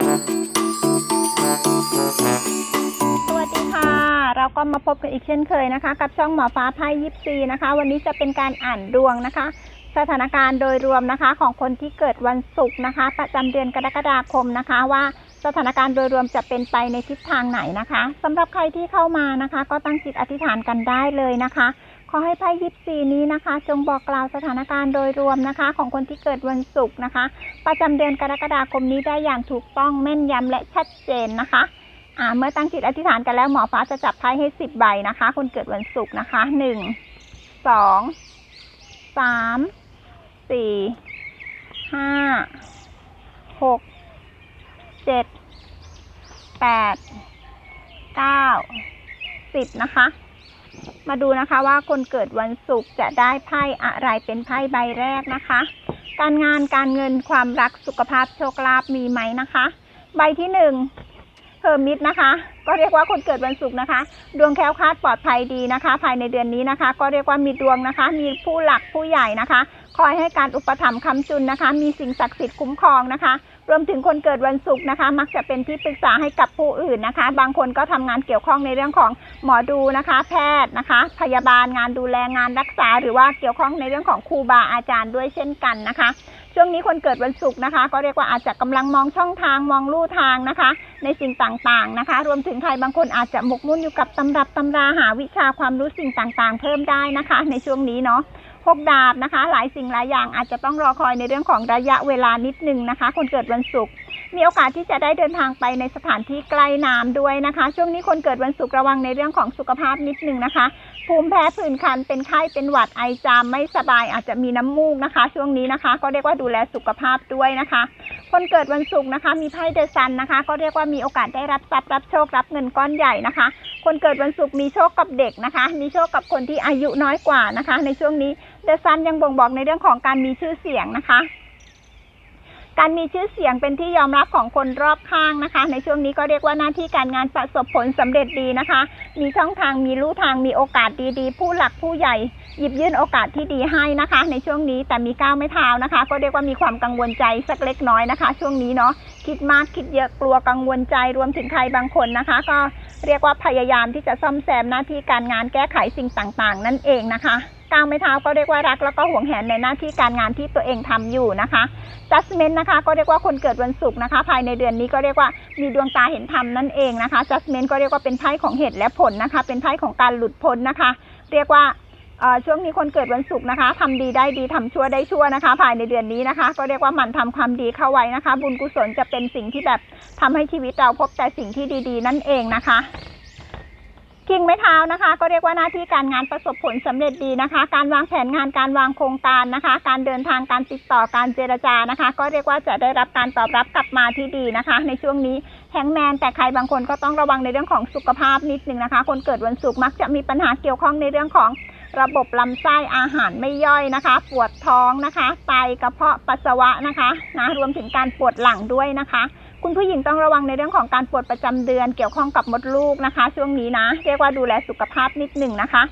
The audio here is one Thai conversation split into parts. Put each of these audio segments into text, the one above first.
สวัสดีค่ะ เราก็มาพบกันอีกเช่นเคยนะคะ กับช่องหมอฟ้าไพ่ยิปซีนะคะ วันนี้จะเป็นการอ่านดวงนะคะ สถานการณ์โดยรวมนะคะของคนที่เกิดวันศุกร์นะคะ ประจำเดือนกรกฎาคมนะคะว่าสถานการณ์โดยรวมจะเป็นไปในทิศทางไหนนะคะสำหรับใครที่เข้ามานะคะ ก็ตั้งจิตอธิษฐานกันได้เลยนะคะ ขอให้ไพ่ยิปซีนี้นะคะ จงบอกกล่าวสถานการณ์โดยรวมนะคะ ของคนที่เกิดวันศุกร์นะคะ ประจำเดือนกรกฎาคมนี้ได้อย่างถูกต้องแม่นยำและชัดเจนนะคะอ่าเมื่อตั้งจิตอธิษฐานกันแล้วหมอฟ้าจะจับไพ่ให้สิบใบนะคะ คนเกิดวันศุกร์นะคะหนึ่งสองสามสี่ห้าหกเจ็ดแปดเก้าสิบนะคะ มาดูนะคะว่าคนเกิดวันศุกร์จะได้ไพ่อะไรเป็นไพ่ใบแรกนะคะ การงานการเงินความรักสุขภาพโชคลาภมีไหมนะคะ ใบที่หนึ่ง เฮอร์มิตนะคะ ก็เรียกว่าคนเกิดวันศุกร์นะคะ ดวงแคล้วคลาดปลอดภัยดีนะคะ ภายในเดือนนี้นะคะ ก็เรียกว่ามีดวงนะคะ มีผู้หลักผู้ใหญ่นะคะ คอยให้การอุปถัมภ์คำจุนนะคะ มีสิ่งศักดิ์สิทธิ์คุ้มครองนะคะ รวมถึงคนเกิดวันศุกร์นะคะ มักจะเป็นที่ปรึกษาให้กับผู้อื่นนะคะ บางคนก็ทำงานเกี่ยวข้องในเรื่องของหมอดูนะคะ แพทย์นะคะ พยาบาลงานดูแลงานรักษา หรือว่าเกี่ยวข้องในเรื่องของครูบาอาจารย์ด้วยเช่นกันนะคะ ช่วงนี้คนเกิดวันศุกร์นะคะ ก็เรียกว่าอาจจะกำลังมองช่องทางมองลู่ทางนะคะ ในสิ่งต่างๆนะคะ รวมถึงใครบางคนอาจจะหมกมุ่นอยู่กับตำรับตำราหาวิชาความรู้สิ่งต่างๆ เพิ่มได้นะคะ ในช่วงนี้เนาะหกดาบนะคะ หลายสิ่งหลายอย่างอาจจะต้องรอคอยในเรื่องของระยะเวลานิดนึงนะคะ คนเกิดวันศุกร์ มีโอกาสที่จะได้เดินทางไปในสถานที่ใกล้น้ำด้วยนะคะ ช่วงนี้คนเกิดวันศุกร์ระวังในเรื่องของสุขภาพนิดนึงนะคะ ภูมิแพ้ผื่นคันเป็นไข้เป็นหวัดไอจามไม่สบายอาจจะมีน้ำมูกนะคะ ช่วงนี้นะคะ ก็เรียกว่าดูแลสุขภาพด้วยนะคะ คนเกิดวันศุกร์นะคะ มีไพ่เดอะซันนะคะ ก็เรียกว่ามีโอกาสได้รับทรัพย์รับโชครับเงินก้อนใหญ่นะคะ คนเกิดวันศุกร์มีโชคกับเด็กนะคะ มีโชคกับคนที่อายุน้อยกว่านะคะ ในช่วงนี้เดอะซันยังบ่งบอกในเรื่องของการมีชื่อเสียงนะคะ การมีชื่อเสียงเป็นที่ยอมรับของคนรอบข้างนะคะ ในช่วงนี้ก็เรียกว่าหน้าที่การงานประสบผลสำเร็จดีนะคะ มีช่องทางมีลู่ทางมีโอกาสดีๆ ผู้หลักผู้ใหญ่หยิบยื่นโอกาสที่ดีให้นะคะ ในช่วงนี้แต่มีก้าวไม่เท้านะคะ ก็เรียกว่ามีความกังวลใจสักเล็กน้อยนะคะ ช่วงนี้เนาะคิดมากคิดเยอะกลัวกังวลใจรวมถึงใครบางคนนะคะ ก็เรียกว่าพยายามที่จะซ่อมแซมหน้าที่การงานแก้ไขสิ่งต่างๆ นั่นเองนะคะ ก้าวไม่เท้าก็เรียกว่ารัก แล้วก็ห่วงแหนในหน้าที่การงานที่ตัวเองทำอยู่นะคะ judgment นะคะก็เรียกว่าคนเกิดวันศุกร์นะคะ ภายในเดือนนี้ก็เรียกว่ามีดวงตาเห็นธรรมนั่นเองนะคะ judgment ก็เรียกว่าเป็นไพ่ของเหตุและผลนะคะ เป็นไพ่ของการหลุดพ้นนะคะ เรียกว่าช่วงนี้คนเกิดวันศุกร์นะคะทำดีได้ดีทำชั่วได้ชั่วนะคะ ภายในเดือนนี้นะคะ ก็เรียกว่าหมันทำความดีเข้าไว้นะคะ บุญกุศลจะเป็นสิ่งที่แบบทำให้ชีวิตเราพบแต่สิ่งที่ดี ๆ นั่นเองนะคะ กิ่งไม้เท้านะคะ ก็เรียกว่าหน้าที่การงานประสบผลสำเร็จดีนะคะ การวางแผนงานการวางโครงการนะคะ การเดินทางการติดต่อการเจรจานะคะ ก็เรียกว่าจะได้รับการตอบรับกลับมาที่ดีนะคะ ในช่วงนี้แฮงแมนแต่ใครบางคนก็ต้องระวังในเรื่องของสุขภาพนิดนึงนะคะ คนเกิดวันศุกร์มักจะมีปัญหาเกี่ยวข้องในเรื่องของระบบลำไส้อาหารไม่ย่อยนะคะ ปวดท้องนะคะไตกระเพาะปัสสาวะนะคะนะรวมถึงการปวดหลังด้วยนะคะ คุณผู้หญิงต้องระวังในเรื่องของการปวดประจำเดือน เกี่ยวข้องกับมดลูกนะคะ ช่วงนี้นะ เรียกว่าดูแลสุขภาพนิดหนึ่งนะคะ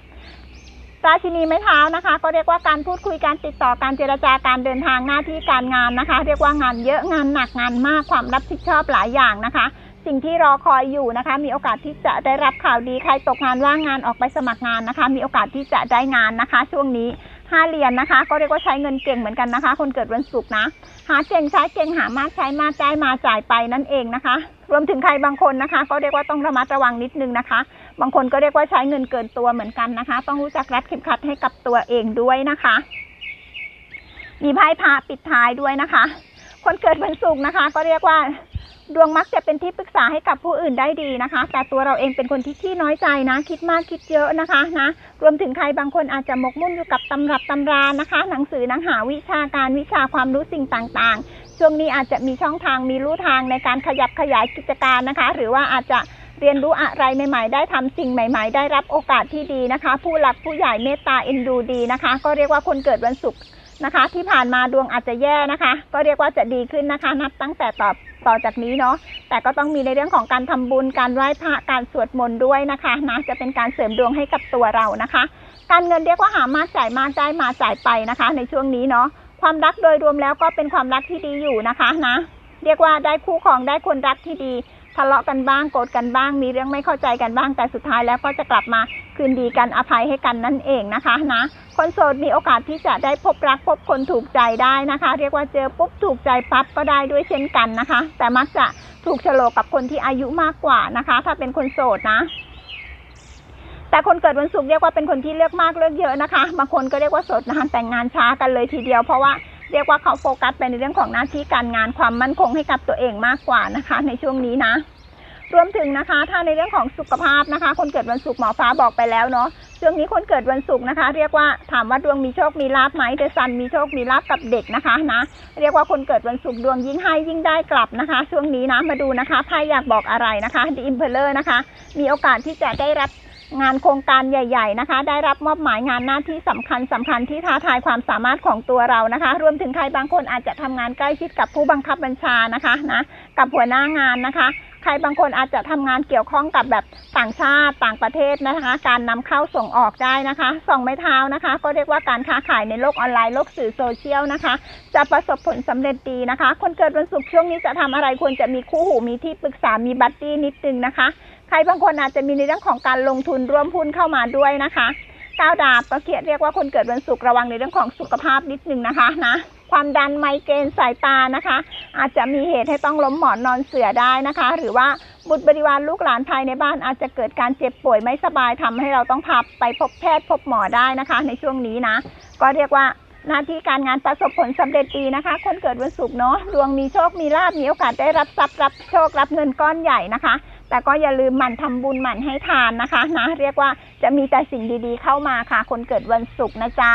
ราชินีไม้เท้านะคะ ก็เรียกว่าการพูดคุยการติดต่อการเจรจาการเดินทางหน้าที่การงานนะคะ เรียกว่างานเยอะงานหนักงานมากความรับผิดชอบหลายอย่างนะคะ สิ่งที่รอคอยอยู่นะคะ มีโอกาสที่จะได้รับข่าวดีใครตกงานว่างงานออกไปสมัครงานนะคะ มีโอกาสที่จะได้งานนะคะ ช่วงนี้ ห้าเหรียญนะคะ ก็เรียกว่าใช้เงินเก่งเหมือนกันนะคะ คนเกิดวันศุกร์นะ หาเก่งใช้เก่งหามากใช้มากจ่ายมาจ่ายไปนั่นเองนะคะ รวมถึงใครบางคนนะคะ ก็เรียกว่าต้องระมัดระวังนิดนึงนะคะ บางคนก็เรียกว่าใช้เงินเกินตัวเหมือนกันนะคะ ต้องรู้จักรัดเข็มขัดให้กับตัวเองด้วยนะคะ มีไพ่พระปิดท้ายด้วยนะคะ คนเกิดวันศุกร์นะคะ ก็เรียกว่า ดวงมักจะเป็นที่ปรึกษาให้กับผู้อื่นได้ดีนะคะ แต่ตัวเราเองเป็นคนที่ขี้น้อยใจนะ คิดมากคิดเยอะนะคะนะ รวมถึงใครบางคนอาจจะหมกมุ่นอยู่กับตำรับตำรานะคะ หนังสือหนังหาวิชาการวิชาความรู้สิ่งต่างๆ ช่วงนี้อาจจะมีช่องทางมีลู่ทางในการขยับขยายกิจการนะคะ หรือว่าอาจจะเรียนรู้อะไรใหม่ ๆ ได้ทำสิ่งใหม่ ๆ ได้รับโอกาสที่ดีนะคะ ผู้หลักผู้ใหญ่เมตตาเอ็นดูดีนะคะ ก็เรียกว่าคนเกิดวันศุกร์ นะคะ ที่ผ่านมาดวงอาจจะแย่นะคะ ก็เรียกว่าจะดีขึ้นนะคะ นับตั้งแต่ต่อต่อจากนี้เนาะแต่ก็ต้องมีในเรื่องของการทำบุญการไหว้พระการสวดมนต์ด้วยนะคะนะจะเป็นการเสริมดวงให้กับตัวเรานะคะ การเงินเรียกว่าหามากจ่ายมากได้มาจ่ายไปนะคะ ในช่วงนี้เนาะความรักโดยรวมแล้วก็เป็นความรักที่ดีอยู่นะคะนะเรียกว่าได้คู่ครองได้คนรักที่ดี ทะเลาะกันบ้างโกรธกันบ้าง มีเรื่องไม่เข้าใจกันบ้าง แต่สุดท้ายแล้วก็จะกลับมาคืนดีกันอภัยให้กันนั่นเองนะคะนะคนโสดมีโอกาสที่จะได้พบรักพบคนถูกใจได้นะคะ เรียกว่าเจอปุ๊บถูกใจปั๊บก็ได้ด้วยเช่นกันนะคะ แต่มักจะถูกฉลกกับคนที่อายุมากกว่านะคะ ถ้าเป็นคนโสดนะแต่คนเกิดวันศุกร์เรียกว่าเป็นคนที่เลือกมากเลือกเยอะนะคะ บางคนก็เรียกว่าโสดนานแต่งงานช้ากันเลยทีเดียวเพราะว่า เรียกว่าเขาโฟกัสไปในเรื่องของหน้าที่การงานความมั่นคงให้กับตัวเองมากกว่านะคะ ในช่วงนี้นะ รวมถึงนะคะ ถ้าในเรื่องของสุขภาพนะคะ คนเกิดวันศุกร์หมอฟ้าบอกไปแล้วเนาะช่วงนี้คนเกิดวันศุกร์นะคะ เรียกว่าถามว่าดวงมีโชคมีลาภไหมเดซันมีโชคมีลาภกับเด็กนะคะนะเรียกว่าคนเกิดวันศุกร์ดวงยิ่งให้ยิ่งได้กลับนะคะ ช่วงนี้นะมาดูนะคะไพ่อยากบอกอะไรนะคะดีอิมเพลเลอร์นะคะ มีโอกาสที่จะได้รับ งานโครงการใหญ่ ๆ นะคะ ได้รับมอบหมายงานหน้าที่สำคัญสำคัญที่ท้าทายความสามารถของตัวเรานะคะ รวมถึงใครบางคนอาจจะทำงานใกล้ชิดกับผู้บังคับบัญชานะคะนะกับหัวหน้างานนะคะ ใครบางคนอาจจะทำงานเกี่ยวข้องกับแบบต่างชาติต่างประเทศนะคะ การนำเข้าส่งออกได้นะคะส่องไม้เท้านะคะ ก็เรียกว่าการค้าขายในโลกออนไลน์โลกสื่อโซเชียลนะคะ จะประสบผลสำเร็จดีนะคะ คนเกิดวันศุกร์ช่วงนี้จะทำอะไรควรจะมีคู่หูมีที่ปรึกษามีบัดดี้นิดนึงนะคะ ใครบางคนอาจจะมีในเรื่องของการลงทุนร่วมหุ้นเข้ามาด้วยนะคะก้าวดาบก็เขียนเรียกว่าคนเกิดวันศุกร์ระวังในเรื่องของสุขภาพนิดนึงนะคะนะความดันไมเกรนสายตานะคะ อาจจะมีเหตุให้ต้องล้มหมอนนอนเสือได้นะคะ หรือว่าบุตรบริวารลูกหลานภายในบ้านอาจจะเกิดการเจ็บป่วยไม่สบายทำให้เราต้องพาไปพบแพทย์พบหมอได้นะคะ ในช่วงนี้นะ ก็เรียกว่าหน้าที่การงานประสบผลสำเร็จดีนะคะ คนเกิดวันศุกร์เนาะดวงมีโชคมีลาบมีโอกาสได้รับทรัพย์รับโชครับเงินก้อนใหญ่นะคะ แต่ก็อย่าลืมหมั่นทำบุญหมั่นให้ทานนะคะนะเรียกว่าจะมีแต่สิ่งดีๆเข้ามาค่ะ คนเกิดวันศุกร์นะจ๊ะ